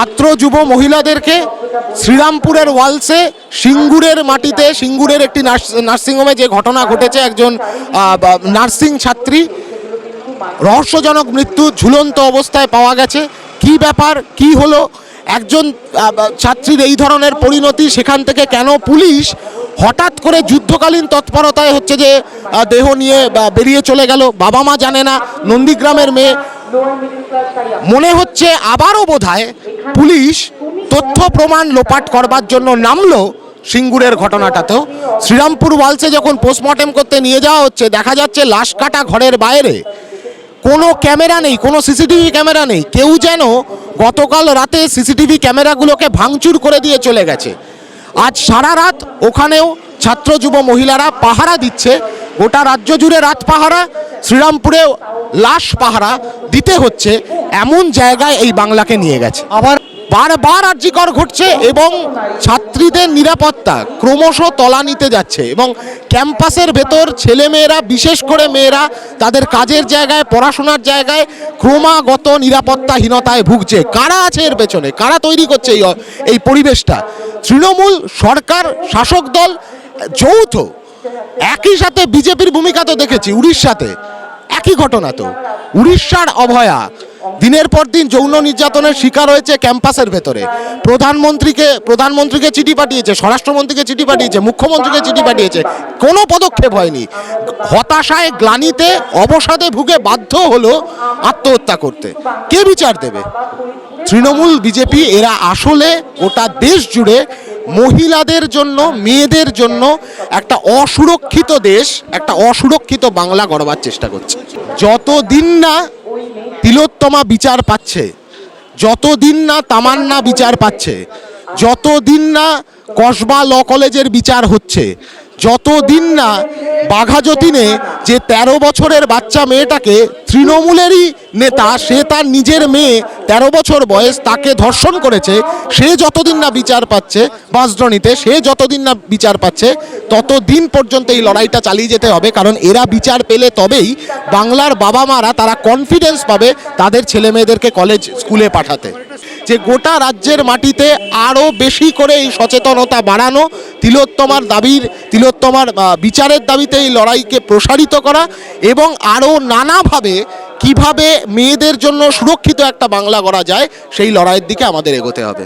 ছাত্র যুব মহিলাদেরকে শ্রীরামপুরের ওয়ালসে সিঙ্গুরের মাটিতে, সিঙ্গুরের একটি নার্স- নার্সিংহোমে যে ঘটনা ঘটেছে, একজন নার্সিং ছাত্রী, রহস্যজনক মৃত্যু, ঝুলন্ত অবস্থায় পাওয়া গেছে। কি ব্যাপার? কি হলো? একজন ছাত্রীর এই ধরনের পরিণতি সেখান থেকে কেন পুলিশ হঠাৎ করে যুদ্ধকালীন তৎপরতায় হচ্ছে যে দেহ নিয়ে বেরিয়ে চলে গেল? বাবা মা জানে না। নন্দীগ্রামের মেয়ে মনে হচ্ছে আবারও বোধহয় পুলিশ তথ্য প্রমাণ লোপাট করবার জন্য নামলো সিঙ্গুরের ঘটনাটাতেও শ্রীরামপুর ওয়ালসে যখন পোস্টমর্টেম করতে নিয়ে যাওয়া হচ্ছে, দেখা যাচ্ছে লাশ কাটা ঘরের বাইরে। কোনো ক্যামেরা নেই, কোনো সিসিটিভি ক্যামেরা নেই। কেউ যেন গতকাল রাতে সিসিটিভি ক্যামেরাগুলোকে ভাঙচুর করে দিয়ে চলে গেছে। আজ সারা রাত ওখানেও ছাত্র, যুব, মহিলারা পাহারা দিচ্ছে। গোটা রাজ্য জুড়ে রাত পাহারা শ্রীরামপুরেও লাশ পাহারা দিতে হচ্ছে এমন জায়গায় এই বাংলাকে নিয়ে গেছে। আবার বারবার আর্যিকর ঘটছে এবং ছাত্রীদের নিরাপত্তা ক্রমশ তলানিতে যাচ্ছে এবং ক্যাম্পাসের ভেতর ছেলেমেয়েরা বিশেষ করে মেয়েরা তাদের কাজের জায়গায় পড়াশোনার জায়গায় ক্রমাগত নিরাপত্তাহীনতায় ভুগছে। কারা আছে এর পেছনে? কারা তৈরি করছে এই এই পরিবেশটা? তৃণমূল সরকার শাসক দল যৌথ একই সাথে বিজেপির ভূমিকা তো দেখেছি, উড়িষ্যাতে। একই ঘটনা তো। উড়িষ্যার অভয়া। দিনের পর দিন যৌন নির্যাতনের শিকার হয়েছে ক্যাম্পাসের ভেতরে। প্রধানমন্ত্রীকে প্রধানমন্ত্রীকে চিঠি পাঠিয়েছে, স্বরাষ্ট্রমন্ত্রীকে চিঠি পাঠিয়েছে, মুখ্যমন্ত্রীকে চিঠি পাঠিয়েছে। কোনো পদক্ষেপ হয়নি। হতাশায় গ্লানিতে, অবসাদে ভুগে বাধ্য হলো আত্মহত্যা করতে। কে বিচার দেবে? তৃণমূল বিজেপি, এরা আসলে গোটা দেশ জুড়ে মহিলাদের জন্য, মেয়েদের জন্য একটা অসুরক্ষিত দেশ, একটা অসুরক্ষিত বাংলা গড়বার চেষ্টা করছে। যতদিন না তিলোত্তমা বিচার পাচ্ছে, যতদিন না তামান্না বিচার পাচ্ছে, যতদিন না কসবা ল কলেজের বিচার হচ্ছে, যতদিন না বাঘাযতীনে যে ১৩ বছরের বাচ্চা মেয়েটাকে তৃণমূলেরই নেতা, সে তার নিজের মেয়ে ১৩ বছর বয়স, তাকে ধর্ষণ করেছে। সে যতদিন না বিচার পাচ্ছে বাঁশড্রনিতে সে যতদিন না বিচার পাচ্ছে, ততদিন পর্যন্ত এই লড়াইটা চালিয়ে যেতে হবে। কারণ এরা বিচার পেলে তবেই বাংলার বাবা মারা তারা কনফিডেন্স পাবে তাদের ছেলে মেয়েদেরকে কলেজ স্কুলে পাঠাতে। যে গোটা রাজ্যের মাটিতে আরও বেশি করে এই সচেতনতা বাড়ানো তিলোত্তমার দাবির, তিলোত্তমার বিচারের দাবিতে এই লড়াইকে প্রসারিত করা এবং আরও নানাভাবে কীভাবে মেয়েদের জন্য সুরক্ষিত একটা বাংলা করা যায়, সেই লড়াইয়ের দিকে আমাদের এগোতে হবে।